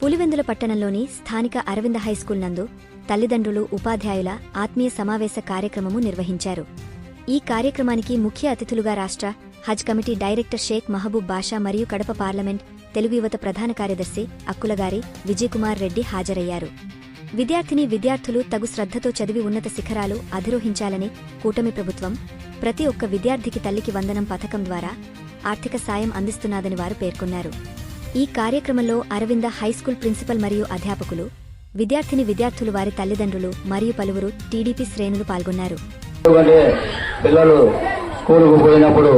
పులివెందుల పట్టణంలోని స్థానిక అరవింద హైస్కూల్ నందు తల్లిదండ్రులు ఉపాధ్యాయుల ఆత్మీయ సమావేశ కార్యక్రమము నిర్వహించారు. ఈ కార్యక్రమానికి ముఖ్య అతిథులుగా రాష్ట్ర హజ్ కమిటీ డైరెక్టర్ షేక్ మహబూబ్ బాషా మరియు కడప పార్లమెంట్ తెలుగు యువత ప్రధాన కార్యదర్శి అక్కులగారి విజయకుమార్ రెడ్డి హాజరయ్యారు. విద్యార్థిని విద్యార్థులు తగు శ్రద్ధతో చదివి ఉన్నత శిఖరాలు అధిరోహించాలని కూటమి ప్రభుత్వం ప్రతి ఒక్క విద్యార్థికి తల్లికి వందనం పథకం ద్వారా ఆర్థిక సాయం అందిస్తున్నాదని వారు పేర్కొన్నారు. ఈ కార్యక్రమంలో అరవింద హైస్కూల్ ప్రిన్సిపల్ మరియు అధ్యాపకులు విద్యార్థిని విద్యార్థులు వారి తల్లిదండ్రులు మరియు పలువురు టీడీపీ శ్రేణులు పాల్గొన్నారు. పిల్లలు స్కూల్కు పోయినప్పుడు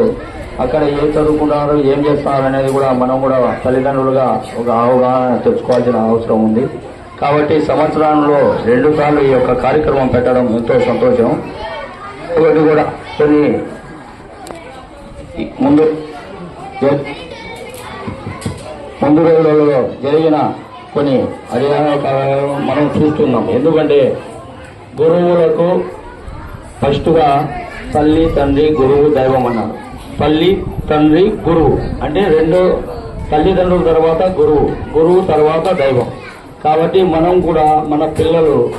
అక్కడ ఏం చదువుకుంటున్నారు ఏం చేస్తున్నారు అనేది కూడా మనం కూడా తల్లిదండ్రులుగా ఒక అవగాహన తెచ్చుకోవాల్సిన అవసరం ఉంది. కాబట్టి సంవత్సరంలో రెండు సార్లు ఈ యొక్క కార్యక్రమం పెట్టడం ఎంతో సంతోషం. ఒకటి కూడా కొన్ని ముందు ముందు రోజులలో జరిగిన కొన్ని అధికారాలను మనం చూస్తున్నాం. ఎందుకంటే గురువులకు ఫస్ట్గా తల్లి తండ్రి గురువు దైవం అన్నారు. తల్లి తండ్రి గురువు. అంటే రెండు తల్లిదండ్రుల తర్వాత గురువు గురువు తర్వాత దైవం. కాబట్టి మనం కూడా మన పిల్లలు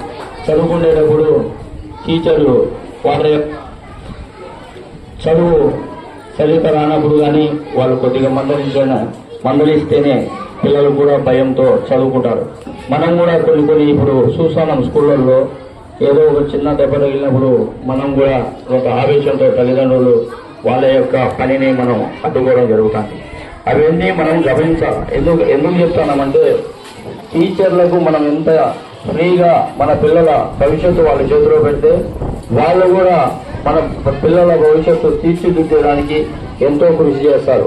చదువుకునేటప్పుడు టీచర్లు వాళ్ళ చదువు సరిగ్గా రానప్పుడు కానీ వాళ్ళు కొద్దిగా మందలించిన మందలిస్తేనే పిల్లలు కూడా భయంతో చదువుకుంటారు. మనం కూడా కొన్ని కొన్ని ఇప్పుడు చూస్తున్నాం స్కూళ్ళల్లో ఏదో ఒక చిన్న దెబ్బ తగిలినప్పుడు మనం కూడా ఒక ఆవేశంతో తల్లిదండ్రులు వాళ్ళ యొక్క పనిని మనం అడ్డుకోవడం జరుగుతుంది. అవన్నీ మనం గమనించాలి. ఎందుకు ఎందుకు చెప్తున్నామంటే టీచర్లకు మనం ఎంత ఫ్రీగా మన పిల్లల భవిష్యత్తు వాళ్ళ చేతిలో పెడితే వాళ్ళు కూడా మన పిల్లల భవిష్యత్తు తీర్చిదిద్దడానికి ఎంతో కృషి చేస్తారు.